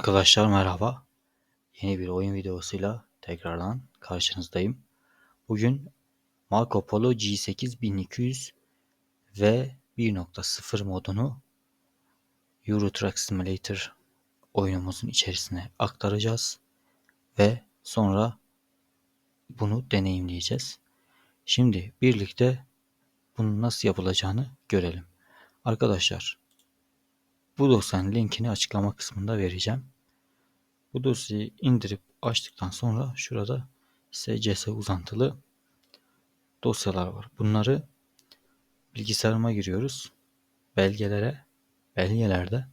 Arkadaşlar merhaba. Yeni bir oyun videosuyla tekrardan karşınızdayım. Bugün Marco Polo G8 1200 ve 1.0 modunu Euro Truck Simulator oyunumuzun içerisine aktaracağız ve sonra bunu deneyimleyeceğiz. Şimdi birlikte bunun nasıl yapılacağını görelim. Arkadaşlar bu dosyanın linkini açıklama kısmında vereceğim. Bu dosyayı indirip açtıktan sonra şurada SCS uzantılı dosyalar var. Bunları bilgisayarıma giriyoruz. Belgelere, belgelerde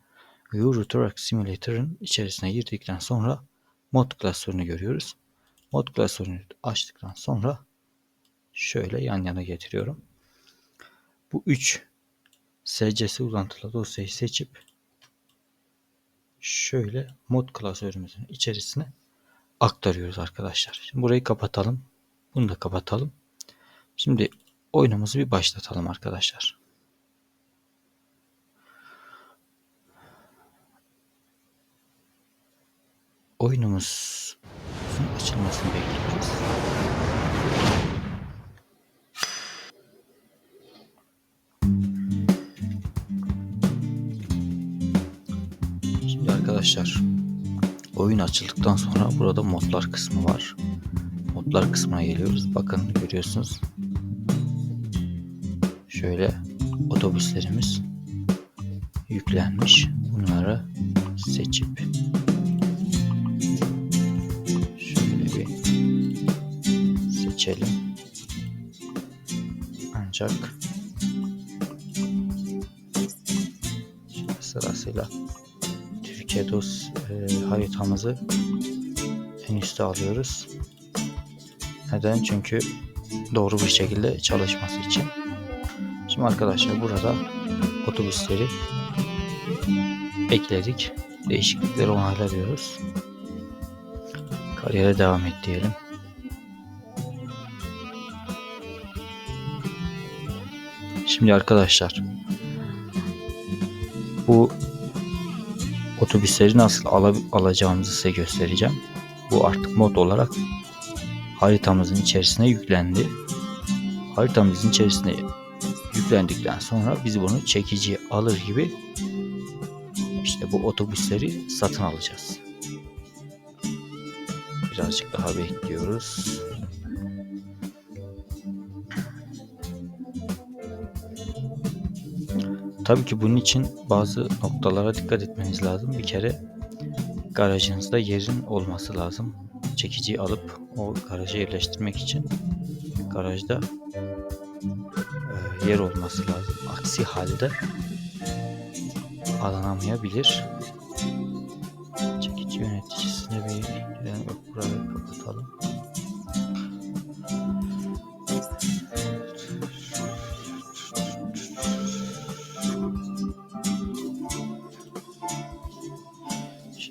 Euro Simulator'ın içerisine girdikten sonra mod klasörünü görüyoruz. Mod klasörünü açtıktan sonra şöyle yan yana getiriyorum. Bu 3 SCS uzantılı dosyayı seçip şöyle mod klasörümüzün içerisine aktarıyoruz arkadaşlar. Şimdi burayı kapatalım. Bunu da kapatalım. Şimdi oyunumuzu bir başlatalım arkadaşlar. Oyunumuzun açılmasını bekliyoruz. Arkadaşlar oyun açıldıktan sonra burada modlar kısmı var. Modlar kısmına geliyoruz. Bakın görüyorsunuz. Şöyle otobüslerimiz yüklenmiş. Bunları seçip şöyle bir seçelim. Ancak sırasıyla DOS e, haritamızı en üste alıyoruz. Neden? Çünkü doğru bir şekilde çalışması için. Şimdi arkadaşlar burada otobüsleri ekledik. Değişiklikleri onaylamıyoruz. Kariyere devam et diyelim. Şimdi arkadaşlar bu otobüsleri nasıl al alacağımızı size göstereceğim. Bu artık mod olarak haritamızın içerisine yüklendi. Haritamızın içerisine yüklendikten sonra biz bunu çekici alır gibi işte bu otobüsleri satın alacağız. Birazcık daha bekliyoruz. Tabii ki bunun için bazı noktalara dikkat etmeniz lazım. Bir kere garajınızda yerin olması lazım. Çekiciyi alıp o garaja yerleştirmek için garajda e, yer olması lazım. Aksi halde alınamayabilir.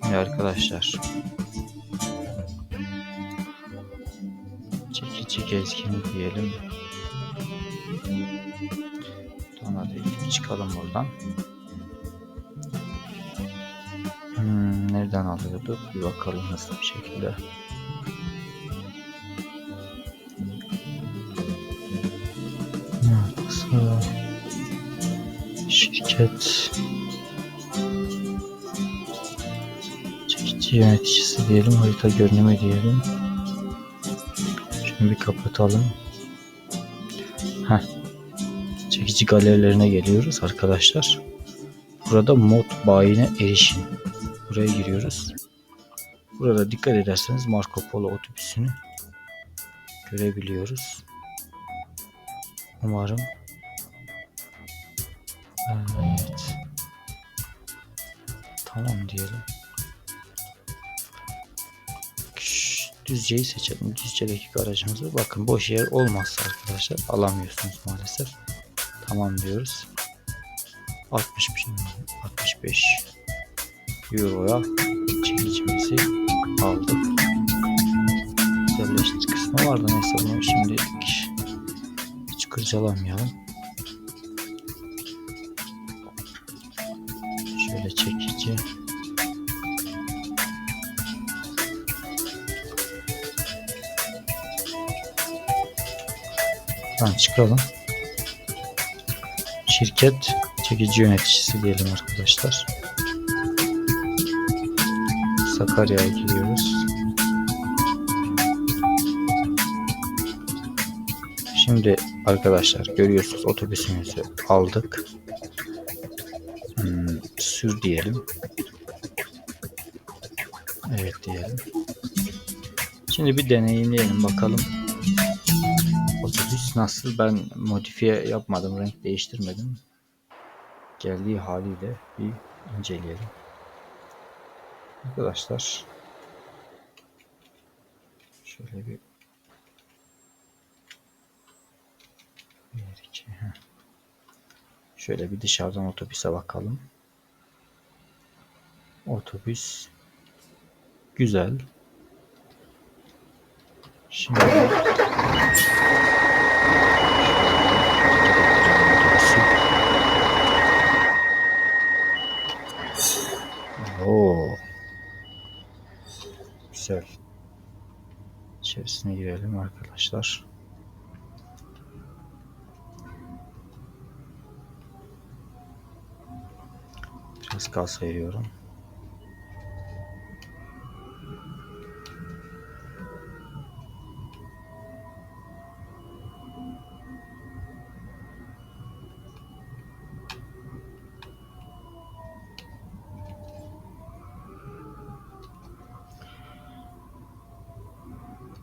Şimdi arkadaşlar çekici gezgini diyelim. Sonra da çıkalım buradan. Hmm, nereden alıyorduk? Bir bakalım nasıl bir şekilde. Nasıl? Şirket çekici yöneticisi diyelim. Harita görünümü diyelim. Şunu bir kapatalım. Heh. Çekici galerilerine geliyoruz arkadaşlar. Burada mod bayine erişin. Buraya giriyoruz. Burada dikkat ederseniz Marco Polo otobüsünü görebiliyoruz. Umarım Evet. Tamam diyelim. Düzce'yi seçelim. Düzce'deki garajımızı. Bakın boş yer olmazsa arkadaşlar alamıyorsunuz maalesef. Tamam diyoruz. 60 bin, 65 Euro'ya çekicimizi aldık. Güzelleştir kısmı vardı neyse bunu şimdi hiç kurcalamayalım. Şöyle çekici Buradan çıkalım. Şirket çekici yöneticisi diyelim arkadaşlar. Sakarya'ya gidiyoruz. Şimdi arkadaşlar görüyorsunuz otobüsümüzü aldık. Hmm, sür diyelim. Evet diyelim. Şimdi bir deneyimleyelim bakalım. Nasıl? Ben modifiye yapmadım, renk değiştirmedim. Geldiği haliyle bir inceleyelim. Arkadaşlar şöyle bir bir iki şöyle bir dışarıdan otobüse bakalım. Otobüs güzel. Şimdi Oo. Güzel. İçerisine girelim arkadaşlar. Biraz gaz veriyorum.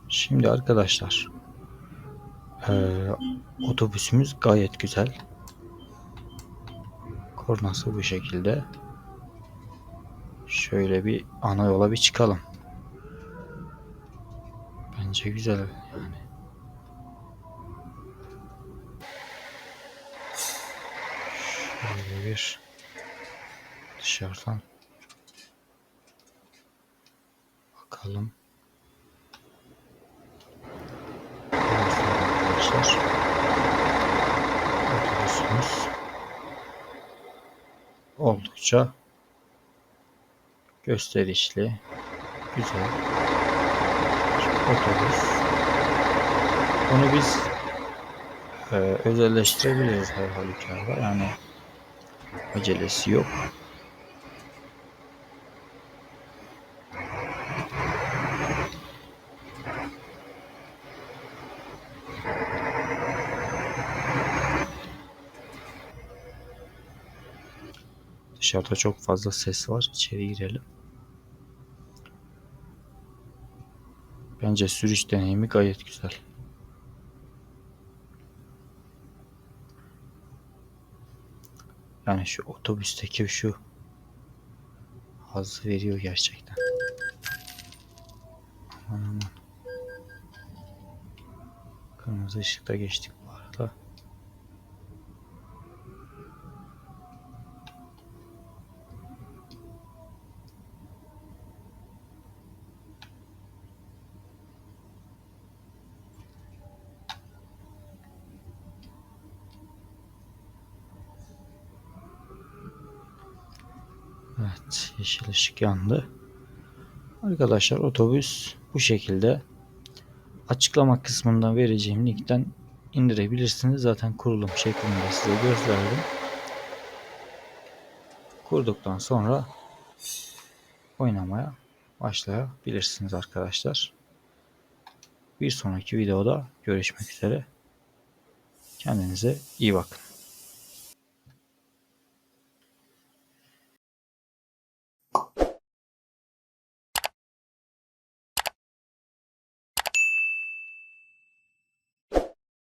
Şimdi arkadaşlar eee, otobüsümüz gayet güzel. Kornası bu şekilde. Şöyle bir ana yola bir çıkalım. Bence güzel yani. Şöyle bir dışarıdan bakalım. Arkadaşlar. Otobüsümüz oldukça gösterişli, güzel otobüs. Bunu biz e, özelleştirebiliriz her halükarda. Yani acelesi yok. Dışarıda çok fazla ses var. İçeri girelim. Bence sürüş deneyimi gayet güzel. Yani şu otobüsteki şu haz veriyor gerçekten. Aman aman. Kırmızı ışıkta geçtik bu arada. Evet, yeşil ışık yandı. Arkadaşlar otobüs bu şekilde. Açıklama kısmından vereceğim linkten indirebilirsiniz. Zaten kurulum şeklinde size gösterdim. Kurduktan sonra oynamaya başlayabilirsiniz arkadaşlar. Bir sonraki videoda görüşmek üzere. Kendinize iyi bakın.